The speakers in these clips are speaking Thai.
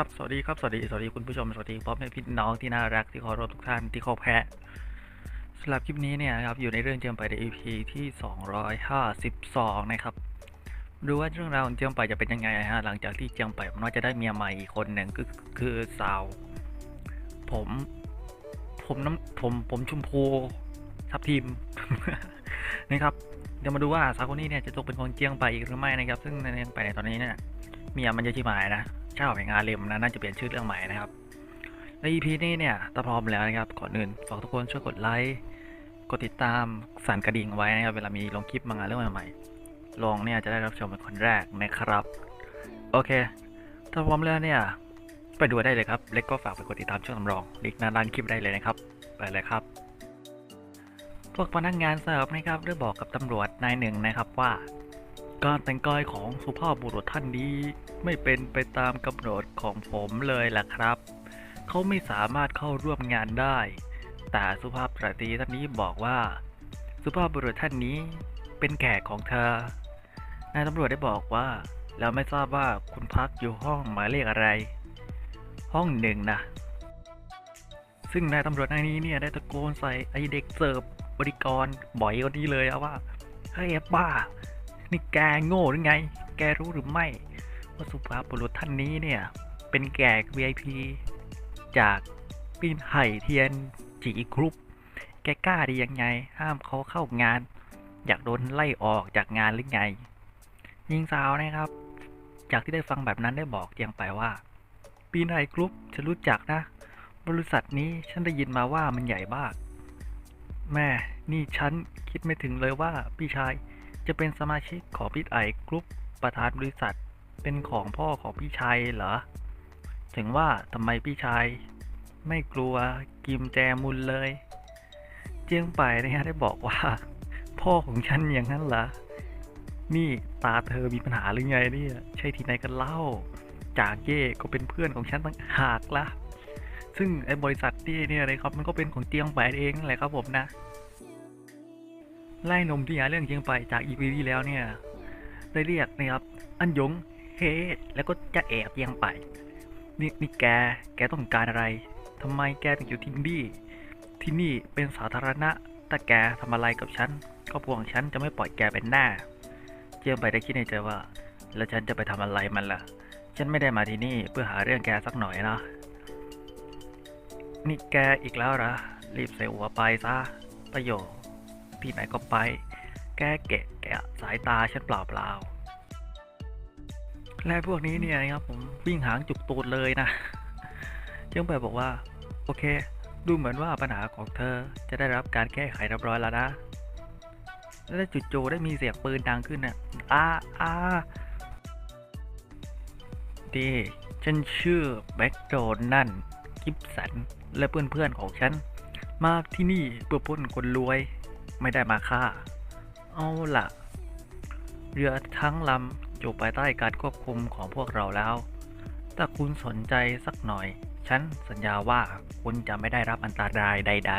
ครับสวัสดีครับสวัสดีสวัสดีคุณผู้ชมสวัสดีพ่อแม่พี่น้องที่น่ารักที่เคารพทุกท่านที่เข้าแพะสำหรับคลิปนี้เนี่ยครับอยู่ในเรื่องเจียมไปใน EP ที่ 252 นะครับดูว่าเรื่องราวของเจียมไปจะเป็นยังไงฮะหลังจากที่เจียมไปมันว่าจะได้เมียใหม่อีกคนหนึ่งคือคือสาว ผมผมน้ำผมผมชุมพูทับทีมนะครับเดี๋ยวมาดูว่าสาวคนนี้เนี่ยจะตกเป็นของเจียงไปอีกหรือไม่นะครับ ซึ่งในเจียงไปในตอนนี้เนี่ยเมียมันจะชิบหายนะ เจ้าแห่งอาเลมนะน่าจะเปลี่ยนชื่อเรื่องใหม่นะครับใน EP นี้เนี่ยถ้าพร้อมแล้วนะครับก่อนอื่นฝากทุกคนช่วยกดไลค์กดติดตามสั่นกระดิ่งไว้นะครับเวลามีลงคลิปมางานเรื่องใหม่ๆลองเนี่ยจะได้รับชมเป็นคนแรกนะครับ โอเค ถ้าพร้อมแล้วเนี่ย ไปดูได้เลยครับ เล็กก็ฝากไปกดติดตามช่องสำรองลิงก์หน้าด้านคลิปได้เลยนะครับ ไปเลยครับ พวกพนักงานเสิร์ฟนะครับได้บอกกับตำรวจนายหนึ่งนะครับว่า การแต่งกายของสุภาพบุรุษท่านนี้ไม่เป็นไปตามกำหนดของผมเลยล่ะครับ เขาไม่สามารถเข้าร่วมงานได้ แต่สุภาพสตรีท่านนี้บอกว่า สุภาพบุรุษท่านนี้เป็นแขกของเธอนายตำรวจได้บอกว่าแล้วไม่ทราบว่าคุณพักอยู่ห้องหมายเลขอะไร ห้องหนึ่งนะ ซึ่งนายตำรวจนายนี้เนี่ยได้ตะโกนใส่ไอเด็กเสิร์ฟบริกรบ่อยกว่านี้เลยอะว่าเฮ้ยบ้า นี่แกโง่หรือไง แกรู้หรือไม่ ว่าสุภาพบุรุษท่านนี้เนี่ย เป็นแขก VIP จากปีนไห่เทียนจีกรุ๊ปแกกล้าดียังไง ห้ามเขาเข้างาน อยากโดนไล่ออกจากงานหรือไงยิงสาวนะครับ จากที่ได้ฟังแบบนั้นได้บอกเจียงไปว่า ปีนไห่กรุ๊ปฉันรู้จักนะ บริษัทนี้ฉันได้ยินมาว่ามันใหญ่มาก แม่นี่ฉันคิดไม่ถึงเลยว่าพี่ชาย จะเป็นสมาชิกของพี่ไอกรุ๊ปประธานบริษัท เป็นของพ่อของพี่ชายเหรอ ถึงว่าทำไมพี่ชาย ไม่กลัวกิมแจมุนเลย เจียงไปนะฮะได้บอกว่า พ่อของฉันอย่างนั้นเหรอ นี่ตาเธอมีปัญหาหรือไงเนี่ย ใช่ที่ไหนกันเล่า จากเย่ก็เป็นเพื่อนของฉันต่างหากละซึ่งไอ้บริษัทนี่เนี่ยนะครับมันก็เป็นของเจียงไปเองแหละครับผมนะ ไล่นมที่หาเรื่องเชียงไปจากอีพีที่แล้วเนี่ย ได้เรียกนะครับ อันยงเฮแล้วก็จะแอบเชียงไปนี่นี่แก แกต้องการอะไรทำไมแกถึงอยู่ที่นี่ที่นี่เป็นสาธารณะถ้าแกทำอะไรกับฉันครอบครัวของฉันจะไม่ปล่อยแกเป็นหน้าเจียงไปได้คิดในใจว่า แล้วฉันจะไปทำอะไรมันล่ะ ฉันไม่ได้มาที่นี่เพื่อหาเรื่องแกสักหน่อยนะนี่แกอีกแล้วเหรอรีบใส่หัวไปซะประโยชน์ ที่ไหนก็ไป แกแกะแกะสายตาฉันเปล่าเปล่าและพวกนี้เนี่ยนะครับผมวิ่งหางจุกตูดเลยนะเจ้าแบบบอกว่า โอเค ดูเหมือนว่าปัญหาของเธอจะได้รับการแก้ไขเรียบร้อยแล้วนะแล้วจู่ๆได้มีเสียงปืนดังขึ้นน่ะอ้าอ้าดีฉันชื่อแบ็กโดนนั่นกิฟสัน และเพื่อนๆของฉัน มาที่นี่เพื่อปล้นคนรวย ไม่ได้มาฆ่า เอาละเรือทั้งลำอยู่ภายใต้การควบคุมของพวกเราแล้ว ถ้าคุณสนใจสักหน่อย ฉันสัญญาว่าคุณจะไม่ได้รับอันตรายใด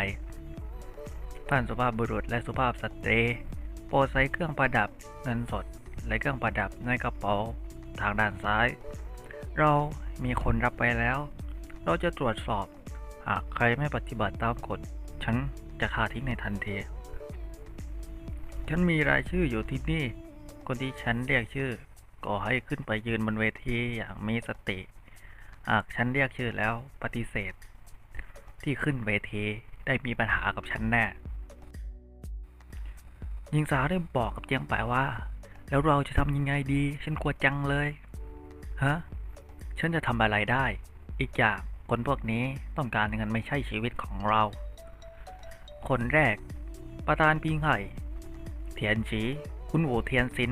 ๆ ท่านสุภาพบุรุษและสุภาพสตรี โปรดใส่เครื่องประดับเงินสด และเครื่องประดับในกระเป๋าทางด้านซ้าย เรามีคนรับไปแล้ว เราจะตรวจสอบ หากใครไม่ปฏิบัติตามกฎ ฉันจะฆ่าทิ้งในทันที ฉันมีรายชื่ออยู่ที่นี่ คนที่ฉันเรียกชื่อ ก็ให้ขึ้นไปยืนบนเวทีอย่างมีสติ หากฉันเรียกชื่อแล้วปฏิเสธ ที่ขึ้นเวทีได้มีปัญหากับฉันแน่หญิงสาวได้บอกกับเจียงป่ายว่า แล้วเราจะทำยังไงดี ฉันกลัวจังเลย ฮะ ฉันจะทำอะไรได้ อีกอย่างคนพวกนี้ต้องการเงินไม่ใช่ชีวิตของเรา คนแรก ประธานพิงไห่ เทียนฉีคุณหูเทียนซิน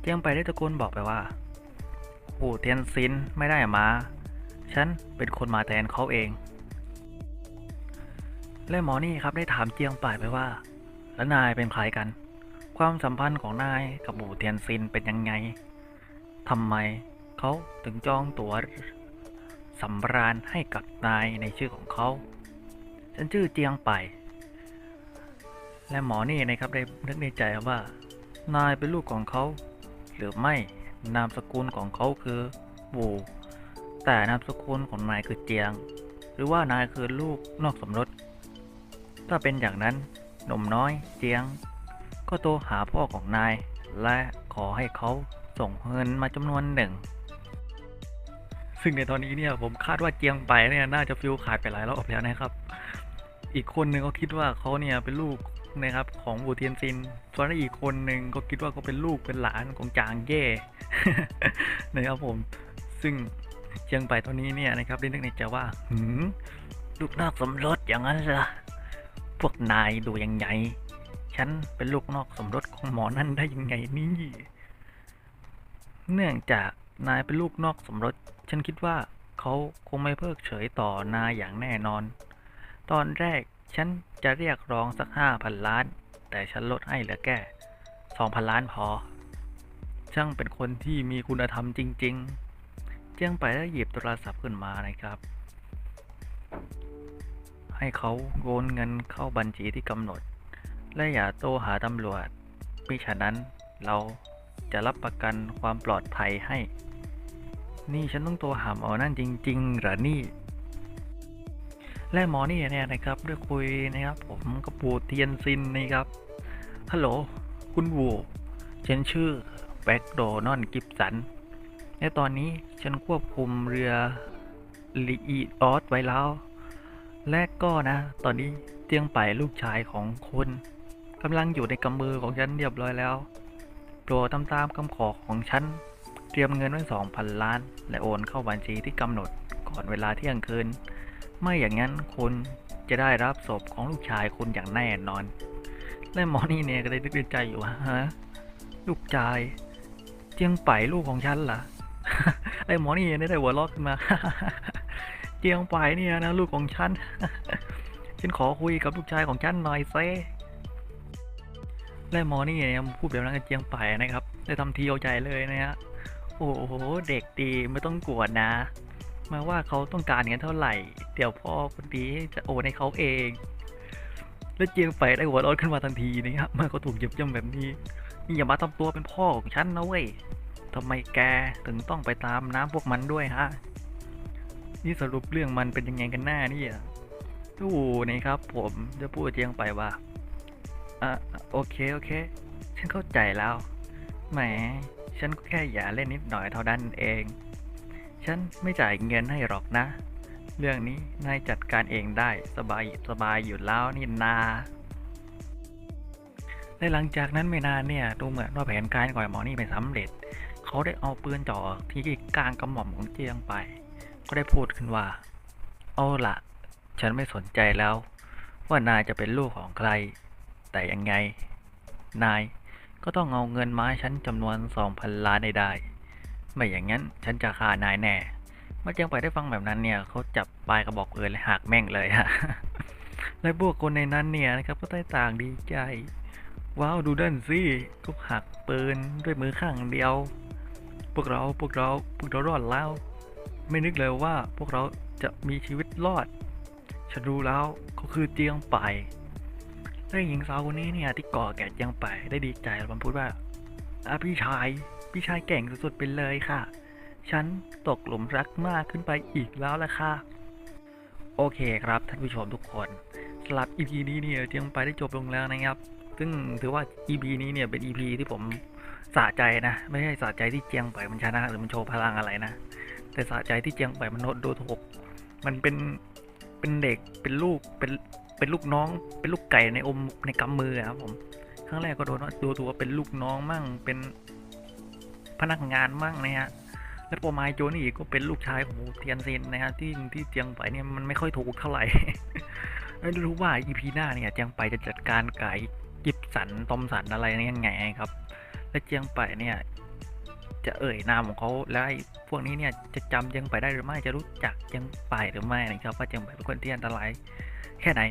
เจียงไปได้ตะโกนบอกไปว่าหูเทียนซินไม่ได้มา ฉันเป็นคนมาแทนเขาเอง และหมอนี่ครับได้ถามเจียงป่ายไปว่า แล้วนายเป็นใครกัน ความสัมพันธ์ของนายกับหูเทียนซินเป็นยังไงทำไมเขาถึงจองตั๋วสำราญให้กับนายในชื่อของเขา ฉันชื่อเจียงไป และหมอนี่นะครับได้นึกในใจว่า นายเป็นลูกของเขา หรือไม่นามสกุลของเขาคือบูแต่นามสกุลของนายคือเจียง หรือว่านายคือลูกนอกสมรส ถ้าเป็นอย่างนั้นหนุ่มน้อยเจียง ก็โทรหาพ่อของนาย และขอให้เขาส่งเงินมาจำนวนหนึ่ง ซึ่งในตอนนี้เนี่ยผมคาดว่าเจียงไปเนี่ยน่าจะฟิลขาดไปหลายรอบแล้วนะครับ อีกคนหนึ่งก็คิดว่าเขาเนี่ยเป็นลูก นะครับของบูเทียนซิน ส่วนอีกคนหนึ่งก็คิดว่าเขาเป็นลูกเป็นหลานของจางเย่นะครับผม ซึ่งเจียงไปตอนนี้เนี่ยนะครับได้นึกในใจว่าหืมลูกนอกสมรสอย่างนั้นเหรอพวกนายดูยังไง ฉันเป็นลูกนอกสมรสของหมอนั่นได้ยังไงนี่ เนื่องจากนายเป็นลูกนอกสมรส ฉันคิดว่าเขาคงไม่เพิกเฉยต่อนายอย่างแน่นอน ตอนแรก ฉันจะเรียกร้องสักห้าพันล้าน แต่ฉันลดให้เหลือแค่สองพันล้านพอ ช่างเป็นคนที่มีคุณธรรมจริง ๆ เจียงไปแล้วหยิบโทรศัพท์ขึ้นมานะครับ ให้เขาโอนเงินเข้าบัญชีที่กำหนด และอย่าโทรหาตำรวจมิฉะนั้นเราจะรับประกันความปลอดภัยให้ นี่ฉันต้องโทรหาหมอนั่นจริง ๆ หรอนี่ และหมอนี่เนี่ยนะครับด้คุยนะครับผมกับปูเทียนซินนะครับฮัลโหลคุณบูฉันชื่อแบ็กโดนอนกิฟสันและตอนนี้ฉันควบคุมเรือลีอีออสไว้แล้ว และก็นะ ตอนนี้เตียงไปลูกชายของคุณกำลังอยู่ในกำมือของฉันเรียบร้อยแล้วโปรดตามตามคำขอของฉัน เตรียมเงินไว้สองพันล้าน และโอนเข้าบัญชีที่กำหนดก่อนเวลาเที่ยงคืน ไม่อย่างนั้นคุณจะได้รับศพของลูกชายคุณอย่างแน่นอน และหมอนี่เนี่ยก็ได้นึกในใจอยู่ว่าฮะลูกชายเจียงไปลูกของฉันเหรอไอ้หมอนี่เนี่ยได้หัวเรอกขึ้นมา เจียงไปเนี่ยนะลูกของฉัน ฉันขอคุยกับลูกชายของฉันหน่อยเซ่และหมอนี่เนี่ยพูดแบบนั้นกับเจียงไปนะครับได้ทำทีเอาใจเลยนะฮะโอ้โหเด็กดีไม่ต้องกลัวนะ มาว่าเขาต้องการเงินเท่าไหร่ เดี๋ยวพ่อคนนี้จะโอนให้เขาเอง แล้วเจียงไปได้หัวร้อนขึ้นมาทันทีนะครับเมื่อเขาถูกเหยียบย่ำแบบนี้นี่อย่ามาทำตัวเป็นพ่อของฉันนะเว้ยทำไมแกถึงต้องไปตามน้ำพวกมันด้วยฮะนี่สรุปเรื่องมันเป็นยังไงกันแน่เนี่ยดูนะครับ ผมจะพูดเจียงไปว่าอะโอเคโอเค ฉันเข้าใจแล้วแหมฉันก็แค่อย่าเล่นนิดหน่อยเท่านั้นเอง ฉันไม่จ่ายเงินให้หรอกนะ เรื่องนี้นายจัดการเองได้สบายสบายอยู่แล้วนี่นาและหลังจากนั้นไม่นานเนี่ยดูเหมือนว่าแผนการของไอ้หมอนี่ไม่สำเร็จ เขาได้เอาปืนจ่อที่กลางกระหม่อมของเจียงไป ก็ได้พูดขึ้นว่า เอาละฉันไม่สนใจแล้ว ว่านายจะเป็นลูกของใคร แต่ยังไง นายก็ต้องเอาเงินมาให้ฉันจำนวนสองพันล้านให้ได้ ไม่อย่างนั้นฉันจะฆ่านายแน่ มื่อเจียงไปได้ฟังแบบนั้นเนี่ยเขาจับปลายกระบอกปืนเลยหักแม่งเลยฮะและพวกคนในนั้นเนี่ยนะครับก็ได้ต่างดีใจ ว้าวดูด้านสิก็หักปืนด้วยมือข้างเดียว พวกเราพวกเราพวกเรารอดแล้ว ไม่นึกเลยว่าพวกเราจะมีชีวิตรอด ฉันรู้แล้วเขาคือเจียงไปและหญิงสาวคนนี้เนี่ยที่ก่อแก่เจียงไปได้ดีใจแล้วมันพูดว่าอะพี่ชายพี่ชายเก่งสุดๆไปเลยค่ะ ฉันตกหลุมรักมากขึ้นไปอีกแล้วล่ะค่ะ โอเคครับท่านผู้ชมทุกคนสำหรับ EP นี้เนี่ยเจียงไปได้จบลงแล้วนะครับ ซึ่งถือว่า EP นี้เนี่ยเป็น EP ที่ผมสะใจนะ ไม่ใช่สะใจที่เจียงไปมันชนะหรือมันโชว์พลังอะไรนะ แต่สะใจที่เจียงไปมันโดนถูกมันเป็นเป็นเด็กเป็นลูกเป็นเป็นลูกน้อง เป็นลูกไก่ในอมในกำมืออะครับผมครั้งแรกก็โดนว่าดูตัวเป็นลูกน้องมั่งเป็นพนักงานมั่งนะฮะ และโปรไมายโจนี่ก็เป็นลูกชายของเทียนเซนนะฮะที่ที่เจียงไปเนี่ยมันไม่ค่อยถูกเท่าไหร่ไม่รู้ว่า EP หน้าเนี่ยเจียงไปจะจัดการไก่กิบสันตอมสันอะไรนี่ยังไงครับ และเจียงไปเนี่ยจะเอ่ยนามของเขาแล้วไอ้พวกนี้เนี่ยจะจำเจียงไปได้หรือไม่จะรู้จักเจียงไปหรือไม่นะครับว่าเจียงไปเป็นคนที่อันตรายแค่ไหน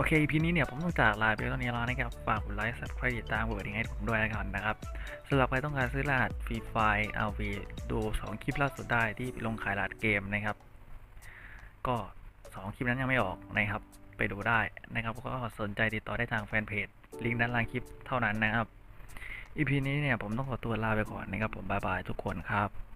โอเค EP นี้เนี่ยผมต้องจากลาไปตอนนี้แล้วนะครับฝากกดไลค์ subscribe ติดตามกดกระดิ่งให้ผมด้วยนะครับนะครับสำหรับใครต้องการซื้อรหัสฟรีไฟล์ RV ดู 2 คลิปล่าสุดได้ที่ลงขายรหัสเกมนะครับ ก็ 2 คลิปนั้นยังไม่ออกนะครับ ไปดูได้นะครับ ก็สนใจติดต่อได้ทางแฟนเพจลิงก์ด้านล่างคลิปเท่านั้นนะครับ EP นี้เนี่ยผมต้องขอตัวลาไปก่อนนะครับผมบายบายทุกคนครับ